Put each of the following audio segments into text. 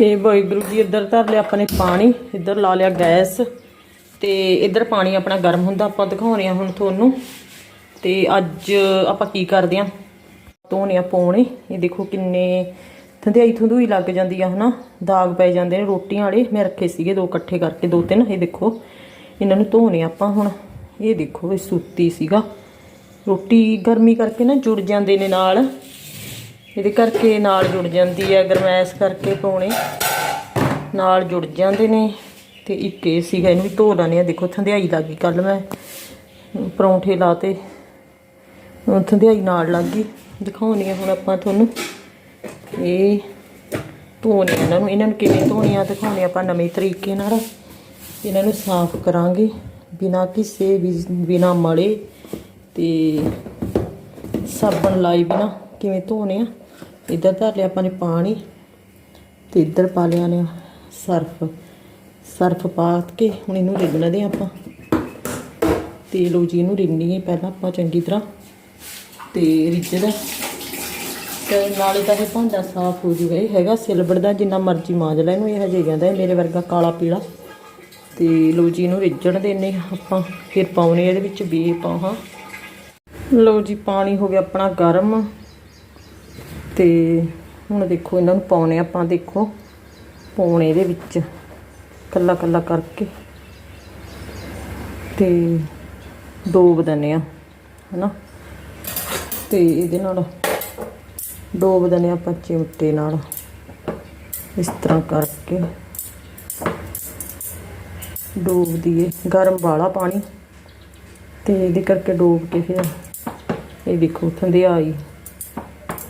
ਤੇ ਵਾਹਿਗੁਰੂ ਜੀ, ਇੱਧਰ ਧਰ ਲਿਆ ਆਪਾਂ ਨੇ ਪਾਣੀ, ਇੱਧਰ ਲਾ ਲਿਆ ਗੈਸ ਤੇ ਇੱਧਰ ਪਾਣੀ ਆਪਣਾ ਗਰਮ ਹੁੰਦਾ, ਆਪਾਂ ਦਿਖਾਉਣੇ ਹਾਂ ਹੁਣ ਤੁਹਾਨੂੰ। ਤੇ ਅੱਜ ਆਪਾਂ ਕੀ ਕਰਦੇ ਆ ਧੋਣੇ ਆ ਪੌਣੇ, ਇਹ ਦੇਖੋ ਕਿੰਨੇ ਥੰਧਿਆਈ ਥੰਧੂਈ ਲੱਗ ਜਾਂਦੀ ਆ, ਹਨਾ? ਦਾਗ ਪੈ ਜਾਂਦੇ ਨੇ ਰੋਟੀਆਂ ਵਾਲੇ, ਮੈਂ ਰੱਖੇ ਸੀਗੇ ਦੋ ਇਕੱਠੇ ਕਰਕੇ, ਦੋ ਤਿੰਨ, ਇਹ ਦੇਖੋ। ਇਹਨਾਂ ਨੂੰ ਧੋਣੇ ਆਪਾਂ ਹੁਣ। ਇਹ ਦੇਖੋ, ਇਹ ਸੂਤੀ ਸੀਗਾ। ਰੋਟੀ ਗਰਮੀ ਕਰਕੇ ਨਾ ਜੁੜ ਜਾਂਦੇ ਨੇ ਨਾਲ। ਇਹਦੇ ਕਰਕੇ ਨਾਲ ਜੁੜ ਜਾਂਦੀ ਹੈ ਗਰਮੈਸ਼ ਕਰਕੇ ਪਾਉਣੇ ਨਾਲ ਜੁੜ ਜਾਂਦੇ ਨੇ ਤੇ ਇੱਕ ਇਹ ਸੀਗਾ, ਇਹਨੂੰ ਵੀ ਧੋ ਲੈਣੇ ਆ ਦੇਖੋ, ਥੰਧਿਆਈ ਲੱਗ ਗਈ ਕੱਲ ਮੈਂ। ਪਰੌਂਠੇ ਲਾਤੇ ਹੁਣ ਥੰਧਿਆਈ ਨਾਲ ਲੱਗ ਗਈ। ਦਿਖਾਉਣੀ ਆ ਹੁਣ ਆਪਾਂ ਤੁਹਾਨੂੰ। ਇਹ ਧੋਣੇ ਇਹਨਾਂ ਨੂੰ। ਇਹਨਾਂ ਨੂੰ ਕਿਵੇਂ ਧੋਣੇ ਆ ਦਿਖਾਉਣੇ ਆਪਾਂ ਨਵੇਂ ਤਰੀਕੇ ਨਾਲ। ਇਹਨਾਂ ਨੂੰ ਸਾਫ਼ ਕਰਾਂਗੇ ਬਿਨਾ ਕਿਸੇ ਵੀ, ਬਿਨਾ ਮਲੇ ਤੇ ਸਾਬਣ ਲਾਈ ਬਿਨਾ ਕਿਵੇਂ ਧੋਣੇ ਆ। ਇੱਧਰ ਧਰ ਲਿਆ ਆਪਾਂ ਨੇ ਪਾਣੀ ਤੇ ਇੱਧਰ ਪਾ ਲਿਆ ਨੇ ਸਰਫ। ਸਰਫ ਪਾ ਕੇ ਹੁਣ ਇਹਨੂੰ ਰਿੰਨਦੇ ਆਪਾਂ। ਤੇ ਲੋ ਜੀ, ਇਹਨੂੰ ਰਿੰਨੀਏ ਪਹਿਲਾਂ ਆਪਾਂ ਚੰਗੀ ਤਰ੍ਹਾਂ। ਤੇ ਰਿੱਝਦਾ ਤੇ ਨਾਲੇ ਤਾਂ ਇਹ ਭਾਂਡਾ ਸਾਫ਼ ਹੋ ਜੂਗਾ। ਇਹ ਹੈਗਾ ਸਿਲਵਰ ਦਾ, ਜਿੰਨਾ ਮਰਜ਼ੀ ਮਾਂਜ ਲੈ ਇਹਨੂੰ, ਇਹ ਹਜੇ ਜਾਂਦਾ। ਮੇਰੇ ਵਰਗਾ ਕਾਲਾ ਪੀਲਾ। ਤੇ ਲੋ ਜੀ, ਇਹਨੂੰ ਰਿੱਝਣ ਦੇਨੇ ਆਪਾਂ। ਫਿਰ ਪਾਉਣੇ ਇਹਦੇ ਵਿੱਚ ਬੀ ਪਾਹਾਂ ਲਓ ਜੀ, ਪਾਣੀ ਹੋ ਗਿਆ ਆਪਣਾ ਗਰਮ। ਤੇ ਹੁਣ ਦੇਖੋ ਇਹਨਾਂ ਨੂੰ ਪਾਉਣੇ ਆਪਾਂ ਦੇਖੋ ਪਾਉਣੇ ਇਹਦੇ ਵਿੱਚ ਕੱਲਾ ਕੱਲਾ ਕਰਕੇ ਤੇ ਡੋਬ ਦਿੰਨੇ ਆ, ਹਨਾ? ਤੇ ਇਹਦੇ ਨਾਲ ਡੋਬ ਦਿੰਨੇ ਆ ਆਪਾਂ ਚਿਮਟੇ ਨਾਲ, ਇਸ ਤਰ੍ਹਾਂ ਕਰਕੇ। ਡੋਬ ਦਈਏ, ਗਰਮ ਵਾਲਾ ਪਾਣੀ। ਤੇ ਇਹਦੇ ਕਰਕੇ ਡੋਬ ਕੇ ਫਿਰ ਇਹ ਦੇਖੋ ਥੰਧਿਆਈ।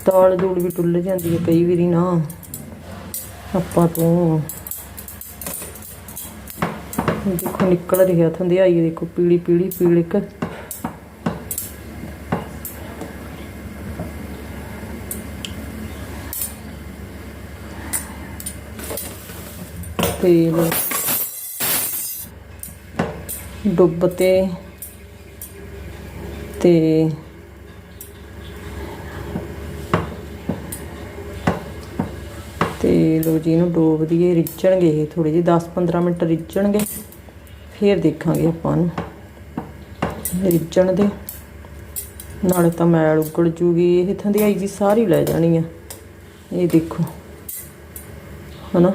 ਦਾਲ ਦੂਲ ਵੀ ਟੁੱਲ ਜਾਂਦੀ ਹੈ ਕਈ ਵਾਰੀ ਨਾ। ਆਪਾਂ ਤੋਂ। ਦੇਖੋ ਨਿਕਲ ਰਿਹਾ ਥੰਧਿਆਈ ਇਹ ਦੇਖੋ ਪੀਲੀ ਪੀਲੀ ਪੀਲਿਕ ਤੇਲ। ਡੁੱਬ ਤੇ ਤੇ ਤੇ ਲੋ ਜੀ ਇਹਨੂੰ ਡੋਬ ਦਈਏ ਰਿੱਝਣਗੇ ਇਹ ਥੋੜੇ ਜਿਹੇ 10-15 ਮਿੰਟ ਰਿੱਝਣਗੇ। ਫਿਰ ਦੇਖਾਂਗੇ ਆਪਾਂ ਨੂੰ ਰਿੱਝਣ ਦੇ। ਨਾਲੇ ਤਾਂ ਮੈਲ ਉਗੜ ਜੂਗੀ, ਇਹ ਥੰਧਿਆਈ ਜੀ, ਸਾਰੀ ਲੈ ਜਾਣੀ ਆ। ਇਹ ਦੇਖੋ। ਹਨਾ?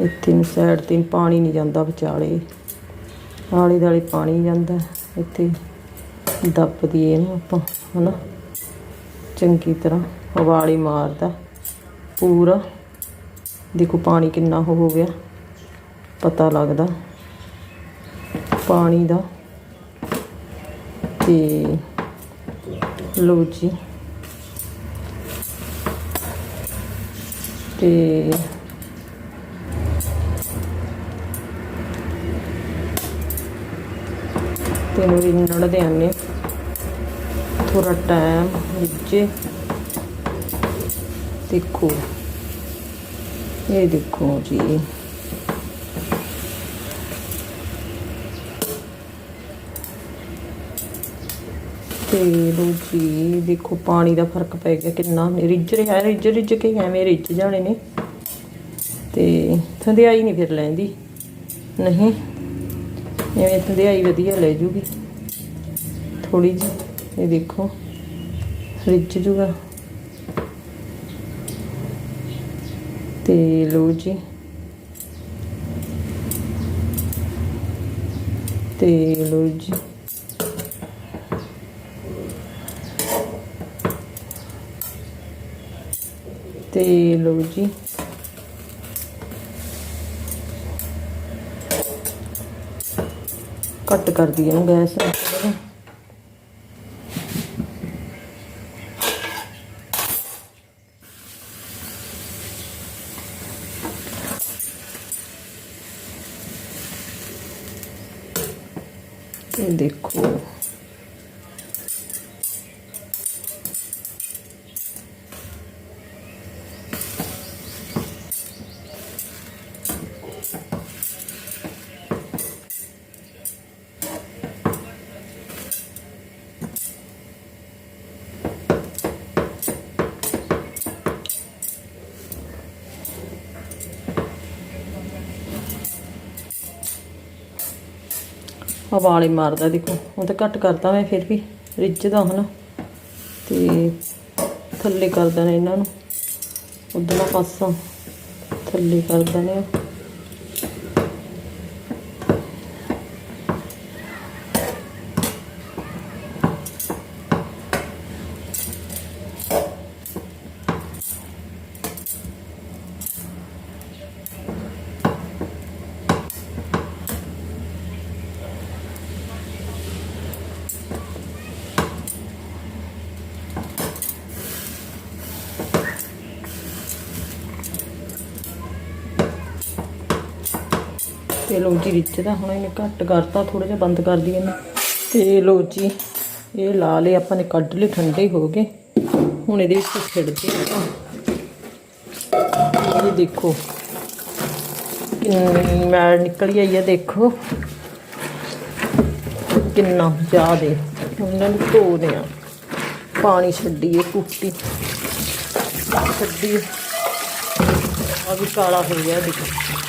ਇੱਥੇ ਨੂੰ ਸਾਈਡ ਤੇ ਪਾਣੀ ਨਹੀਂ ਜਾਂਦਾ ਵਿਚਾਲੇ। ਆਲੇ ਦਾਲੇ ਪਾਣੀ ਜਾਂਦਾ, ਇੱਥੇ ਦੱਬ ਦਈਏ ਇਹਨੂੰ ਆਪਾਂ, ਹਨਾ? ਚੰਗੀ ਤਰ੍ਹਾਂ ਉਬਾਲੀ ਮਾਰਦਾ। ਪੂਰਾ। ਦੇਖੋ ਪਾਣੀ ਕਿੰਨਾ ਹੋ ਗਿਆ। ਪਤਾ ਲੱਗਦਾ। ਪਾਣੀ ਦਾ। ਤੇ ਲੋ ਜੀ। ਤੇ ਤੇ ਨੂੰ ਰਿੰਨੜਦੇ ਆਨੇ ਥੋੜਾ ਟਾਈਮ ਵਿੱਚ। ਦੇਖੋ। ਇਹ ਦੇਖੋ ਜੀ। ਤੇ ਲੋ ਜੀ, ਦੇਖੋ ਪਾਣੀ ਦਾ ਫ਼ਰਕ ਪੈ ਗਿਆ ਕਿੰਨਾ। ਰਿੱਝ ਰਿਹਾ, ਰਿੱਝ ਰਿੱਝ ਕੇ ਐਵੇਂ ਰਿੱਝ ਜਾਣੇ ਨੇ। ਤੇ ਥੰਧਿਆਈ ਨਹੀਂ ਫਿਰ ਲੈਂਦੀ। ਨਹੀਂ, ਐਵੇਂ ਥੰਧਿਆਈ ਵਧੀਆ ਲੈ ਜੂਗੀ। ਥੋੜੀ ਜਿਹੀ, ਇਹ ਦੇਖੋ, ਰਿੱਝ ਜੂਗਾ। ਤੇ ਲੋ ਜੀ। ਤੇ ਲੋ ਜੀ। ਤੇ ਲੋ ਜੀ। ਕੱਟ ਕਰ ਦਈਏ ਗੈਸ। ਇਹ ਦੇਖੋ ਹਵਾ ਵਾਲੇ ਮਾਰਦਾ, ਦੇਖੋ। ਉਹ ਤਾਂ ਘੱਟ ਕਰਦਾ ਮੈਂ, ਫਿਰ ਵੀ ਰਿੱਝਦਾ ਹਨਾ ਤੇ ਥੱਲੇ ਕਰ ਦੇਣਾ ਇਹਨਾਂ ਨੂੰ। ਉਧਰਲਾ ਪਾਸਾ ਥੱਲੇ ਕਰ ਦੇਣੇ ਤੇ ਲੋ ਜੀ ਰਿੱਝਦਾ ਹੁਣ ਇਹਨੇ ਘੱਟ ਕਰਤਾ ਥੋੜਾ ਜਿਹਾ ਬੰਦ ਕਰ ਦਈਏ ਇਹਨੂੰ। ਤੇ ਲੋ ਜੀ, ਇਹ ਲਾ ਲਏ ਆਪਾਂ ਨੇ, ਕੱਢ ਲਏ, ਠੰਡੇ ਹੋ ਗਏ। ਹੁਣ ਇਹਦੇ ਵਿੱਚ ਛਿੜਦੇ ਆਪਾਂ। ਇਹ ਦੇਖੋ, ਕਿੰਨੀ ਮੈਲ ਨਿਕਲੀ ਆਈ ਹੈ ਦੇਖੋ। ਕਿੰਨਾ ਜ਼ਿਆਦੇ ਹੁਣ ਇਹਨਾਂ ਨੂੰ ਧੋਦੇ ਆ ਪਾਣੀ ਛੱਡੀਏ, ਕੁੱਟੀ। ਛੱਡੀ ਆ ਵੀ ਕਾਲਾ ਹੋ ਗਿਆ, ਦੇਖੋ।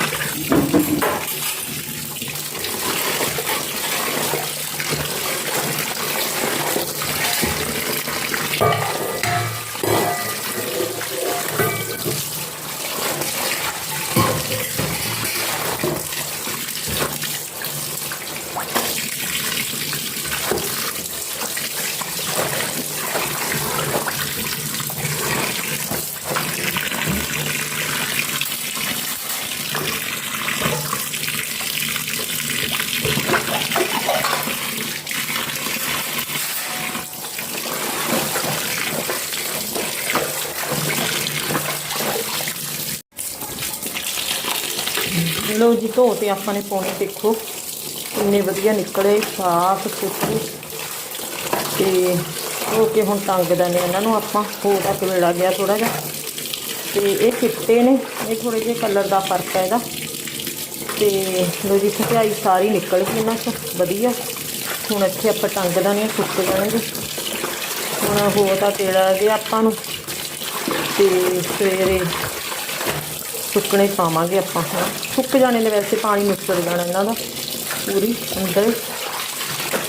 ਲੋ ਜੀ, ਧੋ ਤੇ ਆਪਾਂ ਨੇ ਪਾਉਣੇ ਦੇਖੋ, ਕਿੰਨੇ ਵਧੀਆ ਨਿਕਲੇ, ਸਾਫ਼ ਸੁਥਰੇ ਤੇ ਧੋ ਕੇ ਹੁਣ ਟੰਗ ਦਿੰਦੇ ਇਹਨਾਂ ਨੂੰ ਆਪਾਂ, ਹੋ ਤੱਕ ਵੇਲਾ ਗਿਆ ਥੋੜਾ ਜਿਹਾ। ਤੇ ਇਹ ਚਿੱਟੇ ਨੇ, ਇਹ ਥੋੜੇ ਜਿਹੇ ਕਲਰ ਦਾ ਫ਼ਰਕ ਹੈ ਇਹਦਾ। ਤੇ ਲੋ ਜੀ ਸਫ਼ਾਈ ਸਾਰੀ ਨਿਕਲ ਗਈ ਇਹਨਾਂ ਤੋਂ, ਵਧੀਆ। ਹੁਣ ਇੱਥੇ ਆਪਾਂ ਟੰਗ ਦਿੰਦੇ ਹਾਂ, ਸੁੱਕ ਜਾਣਗੇ। ਹੁਣ ਹੋ ਤਾਂ ਤੇੜਾ ਜੇ ਆਪਾਂ ਨੂੰ। ਤੇ ਸਵੇਰੇ ਸੁੱਕਣੇ ਪਾਵਾਂਗੇ ਆਪਾਂ ਹੁਣ ਸੁੱਕ ਜਾਣੇ ਨੇ ਵੈਸੇ ਪਾਣੀ ਨਿਕਲ ਜਾਣਾ ਇਹਨਾਂ ਦਾ, ਪੂਰੀ ਅੰਦਰ।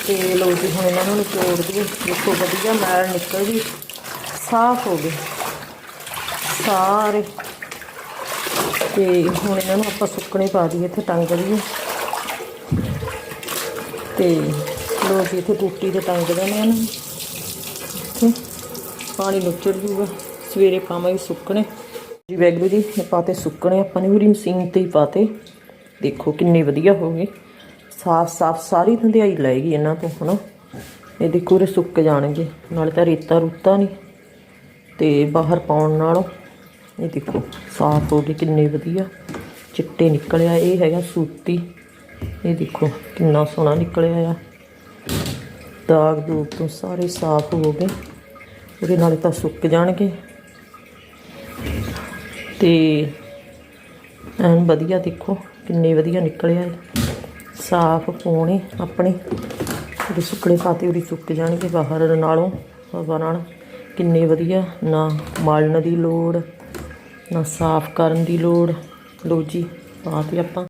ਤੇ ਲੋ ਜੀ, ਹੁਣ ਇਹਨਾਂ ਨੂੰ ਨਿਚੋੜ ਦਈਏ। ਦੇਖੋ, ਵਧੀਆ ਮੈਲ ਨਿਕਲ ਗਈ। ਸਾਫ਼ ਹੋ ਗਏ। ਸਾਰੇ। ਤੇ ਹੁਣ ਇਹਨਾਂ ਨੂੰ ਆਪਾਂ ਸੁੱਕਣੇ ਪਾ ਦਈਏ, ਇੱਥੇ ਟੰਗ ਦਈਏ ਤੇ ਲੋ ਜੀ, ਇੱਥੇ ਕੁੱਟੀ ਤੇ ਟੰਗ ਦੇਣੇ ਇਹਨਾਂ ਨੂੰ ਪਾਣੀ ਨੁੱਚੜ ਜੂਗਾ। ਸਵੇਰੇ ਪਾਵਾਂਗੇ ਸੁੱਕਣੇ। ਜੀ ਵੈਗਰੂ ਜੀ, ਇਹ ਪਾਤੇ ਸੁੱਕਣੇ ਆਪਾਂ ਨੇ ਪੂਰੀ ਮਸ਼ੀਨ ਤੇ ਹੀ ਪਾਤੇ ਦੇਖੋ ਕਿੰਨੇ ਵਧੀਆ ਹੋ ਗਏ ਸਾਫ਼ ਸਾਫ਼ ਸਾਰੀ ਧੰਦਿਆਈ ਲਾਏਗੀ ਇਹਨਾਂ ਤੋਂ, ਹਨਾ। ਇਹ ਦੇਖੋ ਇਹ ਸੁੱਕ ਜਾਣਗੇ, ਨਾਲੇ ਤਾਂ ਰੇਤਾ ਰੁੱਤਾ ਨਹੀਂ। ਤੇ ਬਾਹਰ ਪਾਉਣ ਨਾਲੋਂ ਇਹ ਦੇਖੋ ਸਾਫ਼ ਹੋ ਗਏ ਕਿੰਨੇ ਵਧੀਆ। ਚਿੱਟੇ ਨਿਕਲਿਆ, ਇਹ ਹੈਗਾ ਸੂਤੀ। ਇਹ ਦੇਖੋ ਕਿੰਨਾ ਸੋਹਣਾ ਨਿਕਲਿਆ ਆ। ਦਾਗ ਦੂਗ ਤੋਂ ਸਾਰੇ ਸਾਫ਼ ਹੋ ਗਏ। ਉਹਦੇ ਨਾਲੇ ਤਾਂ ਸੁੱਕ ਜਾਣਗੇ। ਤੇ ਐਨ ਵਧੀਆ ਦੇਖੋ, ਕਿੰਨੇ ਵਧੀਆ ਨਿਕਲਿਆ ਸਾਫ਼ ਪੋਣੇ ਆਪਣੇ, ਉਹਦੇ ਸੁੱਕਣੇ ਪਾਤੇ ਉਹਦੀ ਸੁੱਕ ਜਾਣਗੇ ਬਾਹਰ ਨਾਲੋਂ, ਹਵਾ ਨਾਲ। ਕਿੰਨੇ ਵਧੀਆ, ਨਾ ਮਾਲਣ ਦੀ ਲੋੜ, ਨਾ ਸਾਫ਼ ਕਰਨ ਦੀ ਲੋੜ। ਲੋ ਜੀ ਪਾਤੇ ਆਪਾਂ